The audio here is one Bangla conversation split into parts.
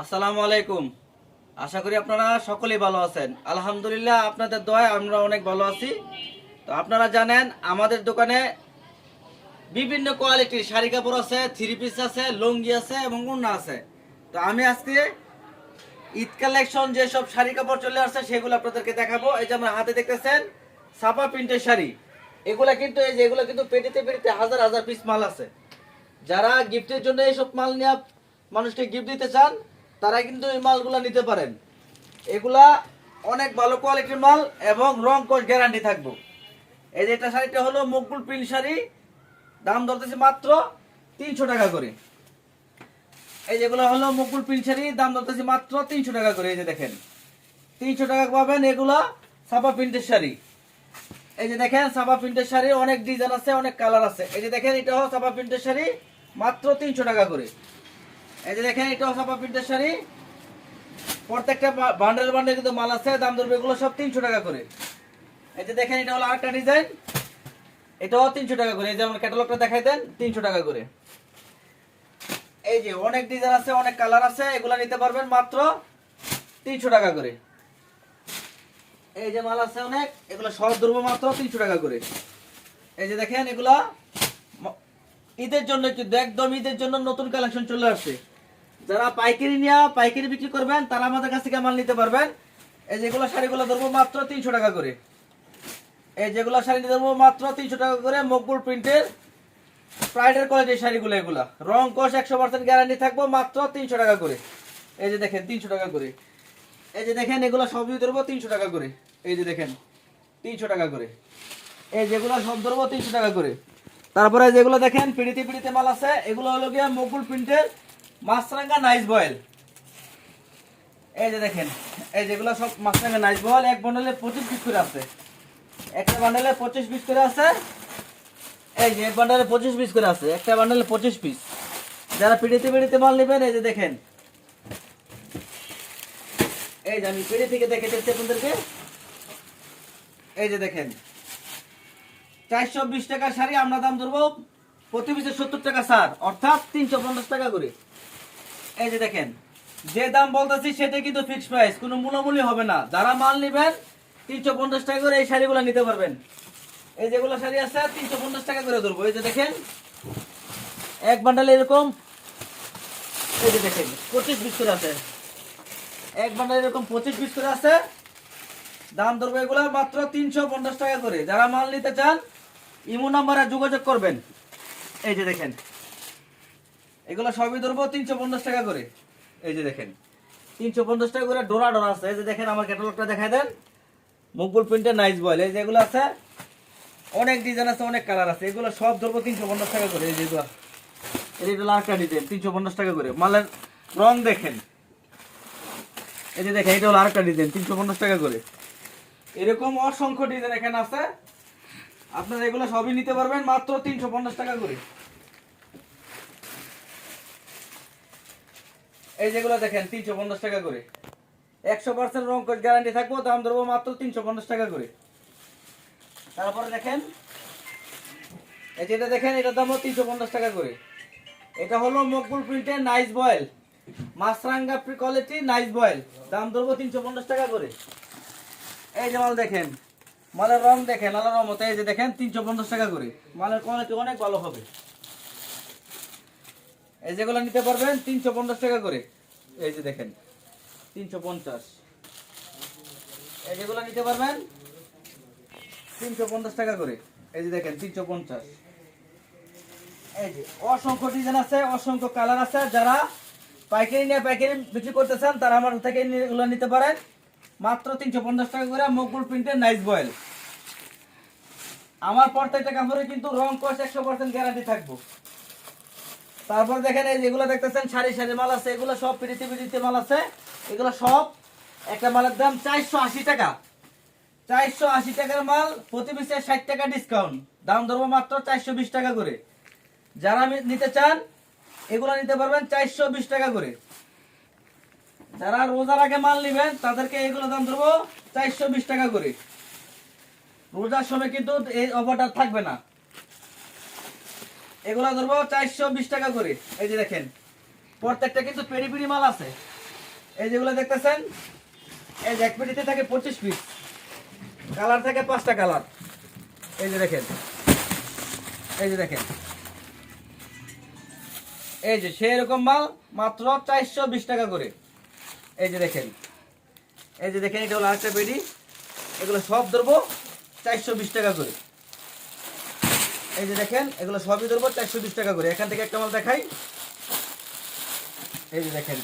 আসসালামু আলাইকুম। আশা করি আপনারা সকলেই ভালো আছেন। আলহামদুলিল্লাহ আপনাদের দোয়ায় আমরা অনেক ভালো আছি। তো আপনারা জানেন, আমাদের দোকানে বিভিন্ন কোয়ালিটির শাড়ি কাপড় আছে থ্রি পিস আছে, লুঙ্গি আছে এবং উন্না আছে। তো আমি আজকে ঈদ কালেকশন যেসব শাড়ি কাপড় চলে আসছে, সেগুলো আপনাদেরকে দেখাবো। এই যে আমার হাতে দেখতেছেন সাপা প্রিন্টের শাড়ি। এগুলা কিন্তু, এই যে এগুলো কিন্তু পেটিতে পেটিতে হাজার হাজার পিস মাল আছে। যারা গিফটের জন্য এইসব মাল নিয়ে মানুষকে গিফট দিতে চান তারা কিন্তু এই মালগুলো নিতে পারেন। এগুলা অনেক ভালো কোয়ালিটির মাল এবং রং কোষ গ্যারান্টি থাকব। এই যে এটা শাড়িটা হলো মকবুল প্রিন্ট শাড়ি, দাম ধরতেছে মাত্র তিনশো টাকা করে। এই যেগুলো হলো মকবুল প্রিন্ট শাড়ি, দাম ধরতেছে মাত্র তিনশো টাকা করে, এই যে দেখেন। তিনশো টাকা পাবেন এগুলা সাপা প্রিন্টের শাড়ি। এই যে দেখেন সাপা প্রিন্টের শাড়ি, অনেক ডিজাইন আছে, অনেক কালার আছে। এই যে দেখেন এটা হলো সাপা প্রিন্টের শাড়ি, মাত্র তিনশো টাকা করে। এই যে দেখেন, এটা হলো সাপা প্রিন্টের শাড়ি। প্রত্যেকটা বান্ডেল বান্ডেল কিন্তু মাল আছে, দাম ধরবে এগুলো সব তিনশো টাকা করে। এই যে দেখেন, এটা হলো আরেকটা ডিজাইন এটাও তিনশো টাকা করে। এই যে আমার ক্যাটালগটা দেখাই দেন, তিনশো টাকা করে। এই যে অনেক ডিজাইন আছে, অনেক কালার আছে, এগুলা নিতে পারবেন মাত্র তিনশো টাকা করে। এই যে মাল আছে অনেক, এগুলো সব ধরবো মাত্র তিনশো টাকা করে। এই যে দেখেন, এগুলা ঈদের জন্য একদম ঈদের জন্য নতুন কালেকশন চলে আসছে। যারা পাইকারি নিয়ে পাইকারি বিক্রি করবেন, তারা আমাদের কাছ থেকে মাল নিতে পারবেন। এই যেগুলো শাড়িগুলো ধরবো মাত্র তিনশো টাকা করে। এই যেগুলো শাড়ি ধরবো মাত্র তিনশো টাকা করে মকবুল প্রিন্টের প্রাইডের কোয়ালিটির শাড়িগুলো এগুলো। রং, কোষ একশো পার্সেন্ট গ্যারান্টি থাকব মাত্র তিনশো টাকা করে। এই যে দেখেন, তিনশো টাকা করে। এই যে দেখেন, এগুলো সবই ধরবো তিনশো টাকা করে। এই যে দেখেন, তিনশো টাকা করে। এই যেগুলো সব ধরবো তিনশো টাকা করে। তারপরে যেগুলো দেখেন, পিড়িতে পিড়িতে মাল আছে, এগুলো হলো গিয়ে মকুল প্রিন্টের মাছরাঙ্গা নাইস বয়েল এই যে দেখেন, এই যেগুলো সব মাছরাঙ্গা নাইস বয়েল এক বন্ডলে পঁচিশ পিস করে আছে। একটা বান্ডেলে পঁচিশ পিস করে আছে। এই যে এক বান্ডেলে পঁচিশ পিস করে আছে, একটা বান্ডেলে পঁচিশ পিস যারা পিড়িতে পিড়িতে মাল নেবেন, এই যে দেখেন। এই যে আমি পেড়ে থেকে দেখে দিচ্ছি আপনাদেরকে। এই যে দেখেন। চারশো বিশ টাকার শাড়ি আমরা দাম ধরবো। প্রতি পিসে সত্তর টাকা সার অর্থাৎ তিনশো পঞ্চাশ টাকা করে। এই যে দেখেন, যে দাম বলতেছি সেটা কিন্তু ফিক্সড প্রাইস কোনো মূল্যমূল্য হবে না। যারা মাল নেবেন, তিনশো পঞ্চাশ টাকা করে এই শাড়িগুলো নিতে পারবেন। এই যেগুলো শাড়ি আছে, তিনশো পঞ্চাশ টাকা করে ধরবো। এই যে দেখেন, এক বান্ডালে এরকম, এই যে দেখেন, পঁচিশ পিস করে আছে। এক বান্ডাল এরকম পঁচিশ পিস করে আছে। দাম ধরবো এগুলো মাত্র তিনশো পঞ্চাশ টাকা করে। যারা মাল নিতে চান, ইমো নাম্বারে যোগাযোগ করবেন। এই যে দেখেন এগুলো সবই ধরবো তিনশো পঞ্চাশ টাকা করে। এই যে দেখেন, তিনশো পঞ্চাশ টাকা করে ডোরা ডোরা আছে। এই যে দেখেন, আমার ক্যাটালগটা দেখাই দেন। মুকুল প্রিন্টের নাইস বয়েল এই যেগুলো আছে, অনেক ডিজাইন আছে, অনেক কালার আছে। এগুলো সব ধরবো তিনশো পঞ্চাশ টাকা করে। এই যেগুলো এই এটা লাখটা ডিজাইন তিনশো পঞ্চাশ টাকা করে। মালের রং দেখেন। এই যে দেখেন এটা হলো আরেকটা ডিজাইন তিনশো পঞ্চাশ টাকা করে। এরকম অসংখ্য ডিজাইন এখানে আছে। আপনারা এগুলো সবই নিতে পারবেন মাত্র তিনশো পঞ্চাশ টাকা করে। এই যেগুলো দেখেন, তিনশো পঞ্চাশ টাকা করে। একশো পার্সেন্ট রং গ্যারান্টি থাকব, দাম ধরবো মাত্র তিনশো পঞ্চাশ টাকা করে। তারপরে দেখেন, এই যেটা দেখেন, এটার দামও তিনশো পঞ্চাশ টাকা করে। এটা হলো মকবুল প্রিন্টের নাইস বয়েল মাছরাঙ্গা কোয়ালিটি নাইস বয়েল দাম ধরবো তিনশো পঞ্চাশ টাকা করে। এই যে মাল দেখেন, মালের রং দেখেন আলাদা রহমত এই যে দেখেন, তিনশো পঞ্চাশ টাকা করে। মালের কোয়ালিটি অনেক ভালো হবে। এই যেগুলো নিতে পারবেন, তিনশো পঞ্চাশ টাকা করে। এই যে দেখেন, তিনশো পঞ্চাশ। এই যেগুলো নিতে পারবেন, তিনশো পঞ্চাশ টাকা করে। এই যে দেখেন, তিনশো পঞ্চাশ। এই যে, অসংখ্য ডিজাইন আছে, অসংখ্য কালার আছে। যারা পাইকারি নিয়ে পাইকারি বিক্রি করতেছেন তারা আমার থেকে এগুলো নিতে পারেন। মাত্র তিনশো পঞ্চাশ টাকা করে মকবুল প্রিন্টের নাইস বয়েল আমার প্রত্যেকটা কাপড়ে কিন্তু রং কস একশো পার্সেন্ট গ্যারান্টি থাকব। তারপর দেখেন এই যেগুলো দেখতেছেন, সারি সারি মাল আছে, এগুলো সব পিড়িতে মাল আছে। এগুলো সব একটা মালের দাম চারশো আশি টাকা। চারশো আশি টাকার মাল, প্রতি পিসে ষাট টাকা ডিসকাউন্ট দাম ধরবো মাত্র চারশো বিশ টাকা করে। যারা নিতে চান, এগুলো নিতে পারবেন চারশো বিশ টাকা করে। যারা রোজার আগে মাল নেবেন, তাদেরকে এগুলো দাম ধরবো চারশো বিশ টাকা করে। রোজার সময় কিন্তু এই অফারটা থাকবে না। এগুলো ধরবো চারশো বিশ টাকা করে। এই যে দেখেন, প্রত্যেকটা কিন্তু পেরি পেরি মাল আছে। এই যেগুলো দেখতেছেন, এই যে এক পেটিতে থাকে পঁচিশ পিস কালার থাকে পাঁচটা কালার। এই যে দেখেন, এই যে দেখেন। এই যে সেই রকম মাল মাত্র চারশো বিশ টাকা করে। এই যে দেখেন, এই যে দেখেন, এটা হলো আরেকটা পেটি। এগুলো সব ধরবো চারশো বিশ টাকা করে। এই যে দেখেন, এগুলো সবই ধরবো চারশো বিশ টাকা করে। এখান থেকে একটা মাল দেখাই। এই যে দেখেন।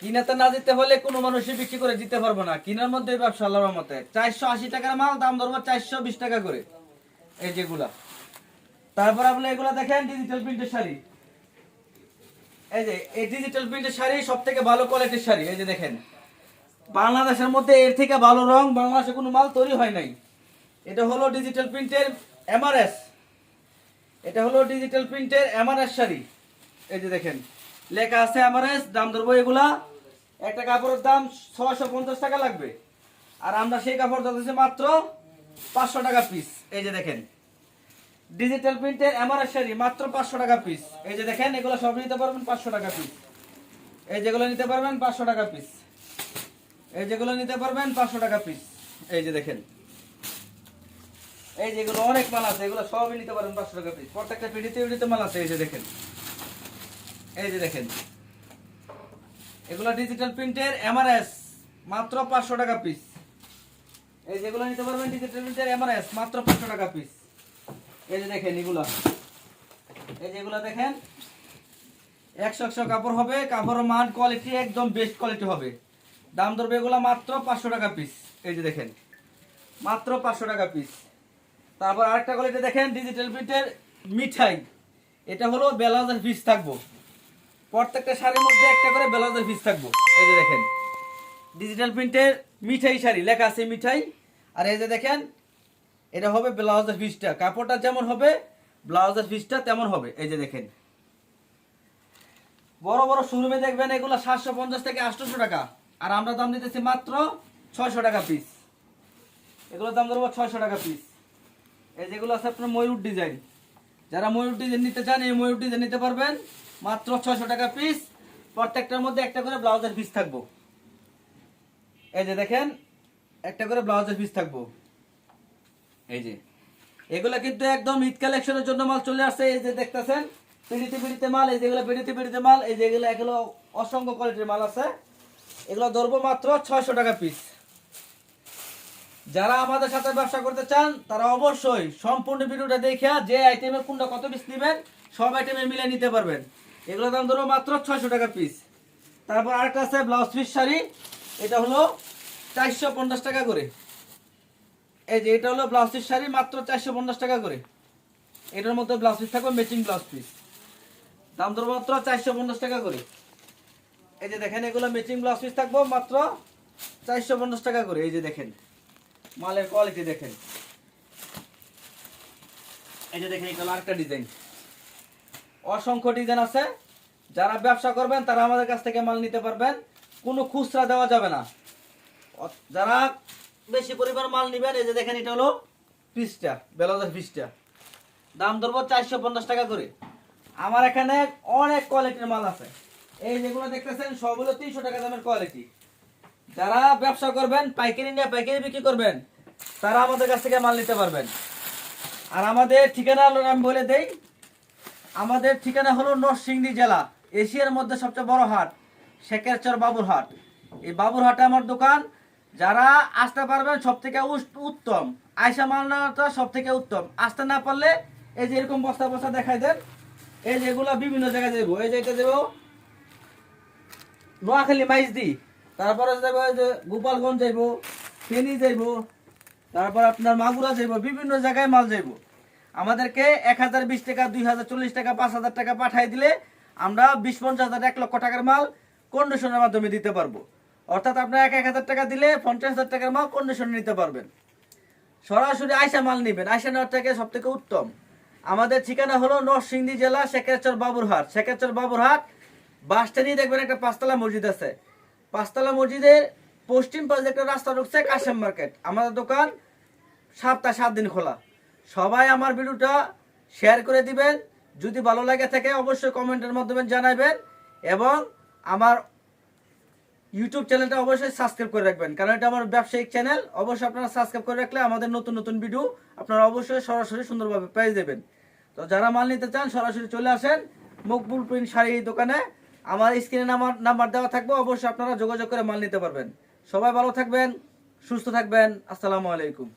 কিনাতে না দিতে হলে কোনো মানুষই বিক্রি করে দিতে পারব না। কিনার মধ্যে ব্যবসা, আল্লাহর মতে চারশো আশি টাকার মাল, দাম ধরবো চারশো বিশ টাকা করে। এই যেগুলা তারপর আপনি এগুলা দেখেন ডিজিটাল প্রিন্টের শাড়ি। এই যে, এই ডিজিটাল প্রিন্টের শাড়ি সব থেকে ভালো কোয়ালিটির শাড়ি। এই যে দেখেন। বাংলাদেশের মধ্যে এর থেকে ভালো রং, বাংলাদেশে কোনো মাল তৈরি হয় নাই। এটা হলো ডিজিটাল প্রিন্টের এমআরএস এটা হলো ডিজিটাল প্রিন্টের এমআরএস শাড়ি। এই যে দেখেন, লেখা আছে এমআরএস দাম ধরবো এগুলা। একটা কাপড়ের দাম ছশো পঞ্চাশ টাকা লাগবে। আর আমরা সেই কাপড় ধরতেছি মাত্র পাঁচশো টাকা পিস এই যে দেখেন ডিজিটাল প্রিন্টের এমআরএস শাড়ি মাত্র পাঁচশো টাকা পিস এই যে দেখেন, এগুলো সব নিতে পারবেন পাঁচশো টাকা পিস এই যেগুলো নিতে পারবেন পাঁচশো টাকা পিস এই যেগুলো নিতে পারবেন পাঁচশো টাকা পিস এই যে দেখেন এই যেগুলো অনেক মাল আছে, এগুলো সবই নিতে পারেন পাঁচশো টাকা পিস প্রত্যেকটা পিডিতে পিডিতে মাল আছে, এই যে দেখেন। এই যে দেখেন। এগুলো ডিজিটাল প্রিন্টের এমআরএস মাত্র পাঁচশো টাকা পিস এই যেগুলো নিতে পারবেন ডিজিটাল প্রিন্টের এমআরএস মাত্র পাঁচশো টাকা পিস এই যে দেখেন এগুলো। এই যে এগুলো দেখেন। একশো একশো কাপড় হবে, কাপড়ের মান কোয়ালিটি একদম বেস্ট কোয়ালিটি হবে। দাম ধরবে এগুলো মাত্র পাঁচশো টাকা পিস এই যে দেখেন। মাত্র পাঁচশো টাকা পিস তারপর আরেকটা কোয়ালিটি দেখেন ডিজিটাল প্রিন্টের মিঠাই। এটা হলো ব্লাউজের পিস থাকব। প্রত্যেকটা শাড়ির মধ্যে একটা করে ব্লাউজের পিস থাকব। এই যে দেখেন ডিজিটাল প্রিন্টের মিঠাই শাড়ি, লেখা আছে মিঠাই। আর এই যে দেখেন, এটা হবে ব্লাউজের পিসটা কাপড়টা যেমন হবে, ব্লাউজের পিসটা তেমন হবে। এই যে দেখেন, বড় বড় শোরুমে দেখবেন এগুলো সাতশো পঞ্চাশ থেকে আটশোশো টাকা। আর আমরা দাম দিতেছি মাত্র ছয়শো টাকা পিস এগুলোর দাম ধরবো ছয়শো টাকা পিস এই যেগুলো আছে আপনার ময়ূর ডিজাইন যারা ময়ূর ডিজাইন নিতে চান, এই ময়ূর ডিজাইন নিতে পারবেন। মাত্র ছয়শো টাকা পিস প্রত্যেকটার মধ্যে একটা করে ব্লাউজের পিস থাকব। এই যে দেখেন, একটা করে ব্লাউজের পিস থাকব। এই যে। এগুলা কিন্তু একদম ঈদ কালেকশনের জন্য মাল চলে আসছে। এই যে দেখতেছেন, পিড়িতে পিড়িতে মাল, এই যেগুলো পিড়িতে পিড়িতে মাল, এই যেগুলো এগুলো অসংখ্য কোয়ালিটির মাল আছে। এগুলো ধরবো মাত্র ছয়শো টাকা পিস যারা আমাদের সাথে ব্যবসা করতে চান, তারা অবশ্যই সম্পূর্ণ ভিডিওটা দেখে যে আইটেমের কোনটা কত পিস নেবেন, সব আইটেমে মিলে নিতে পারবেন। এগুলো দাম ধরো মাত্র ছয়শো টাকা পিস তারপর আরেকটা আছে ব্লাউজ পিস শাড়ি। এটা হলো চারশো পঞ্চাশ টাকা করে। এই যে এটা হলো ব্লাউজ পিস শাড়ি, মাত্র চারশো পঞ্চাশ টাকা করে। এটার মধ্যে ব্লাউজ পিস থাকবে ম্যাচিং ব্লাউজ পিস দাম ধরবো মাত্র চারশো পঞ্চাশ টাকা করে। এই যে দেখেন, এগুলো ম্যাচিং ব্লাউজ পিস থাকব মাত্র চারশো পঞ্চাশ টাকা করে। এই যে দেখেন। মালের কোয়ালিটি দেখেন। এই যে দেখেন এগুলো আরেকটা ডিজাইন অসংখ্য ডিজাইন আছে। যারা ব্যবসা করবেন, তারা আমাদের কাছ থেকে মাল নিতে পারবেন। কোনো খুচরা দেওয়া যাবে না। যারা বেশি পরিমাণ মাল নেবেন, এই যে দেখেন, এটা হলো পিসটা ব্লাউজের পিসটা। দাম ধরবো চারশো পঞ্চাশ টাকা করে। আমার এখানে অনেক কোয়ালিটির মাল আছে। এই যেগুলো দেখতেছেন সব হলো তিনশো টাকা দামের কোয়ালিটি যারা ব্যবসা করবেন, পাইকারি নিয়ে পাইকারি বিক্রি করবেন তারা আমাদের কাছ থেকে মাল নিতে পারবেন। আর আমাদের ঠিকানা আমি বলে দেই, আমাদের ঠিকানা হলো নরসিংদী জেলা, এশিয়ার মধ্যে সবচেয়ে বড় হাট, শেখেরচর বাবুরহাট। এই বাবুরহাটে আমার দোকান, যারা আসতে পারবেন সব থেকে উত্তম। আয়সা মাল নেওয়াটা সব থেকে উত্তম। আসতে না পারলে এই যে এরকম বস্তা বস্তা দেখাই দেন, এই যে এগুলো বিভিন্ন জায়গায় দেবো এই যে এটা দেবো নোয়াখালী মাইজ দি তারপরে যাব এই যে গোপালগঞ্জ যাইব, ফেনী যাইব তারপর আপনার মাগুরা যাইব, বিভিন্ন জায়গায় মাল যাইব। আমাদেরকে এক হাজার বিশ টাকা, দুই হাজার চল্লিশ টাকা, পাঁচ হাজার টাকা পাঠাই দিলে আমরা বিশ, পঞ্চাশ হাজার, এক লক্ষ টাকার মাল কন্ডিশনের মাধ্যমে দিতে পারব। অর্থাৎ আপনার এক এক হাজার টাকা দিলে পঞ্চাশ হাজার টাকার মাল কন্ডিশনে নিতে পারবেন। সরাসরি আয়সা মাল নেবেন। আয়সা নেওয়ার থেকে সব থেকে উত্তম। আমাদের ঠিকানা হলো নরসিংদী জেলা শেখেরচর বাবুরহাট। শেখেরচর বাবুরহাট, বাস স্ট্যান্ডে দেখবেন একটা পাঁচতলা মসজিদ আছে। পাঁচতলা মসজিদের পশ্চিম পাশে একটা রাস্তা ঢুকছে কাশেম মার্কেট। আমাদের দোকান সপ্তাহে সাত দিন খোলা। সবাই আমার ভিডিওটা শেয়ার করে দিবেন। যদি ভালো লাগে থাকে, অবশ্যই কমেন্টের মাধ্যমে জানাবেন এবং আমার ইউটিউব চ্যানেলটা অবশ্যই সাবস্ক্রাইব করে রাখবেন। কারণ এটা আমার ব্যবসায়িক চ্যানেল অবশ্যই আপনারা সাবস্ক্রাইব করে রাখলে আমাদের নতুন নতুন ভিডিও আপনারা অবশ্যই সরাসরি সুন্দরভাবে পেয়ে যাবেন। তো যারা মাল নিতে চান, সরাসরি চলে আসেন মকবুল প্রিন্ট শাড়ি দোকানে। আমার স্ক্রিনে নাম্বার নাম্বার দেওয়া থাকবে, অবশ্যই আপনারা যোগাযোগ করে মাল নিতে পারবেন। সবাই ভালো থাকবেন, সুস্থ থাকবেন। আসসালামু আলাইকুম।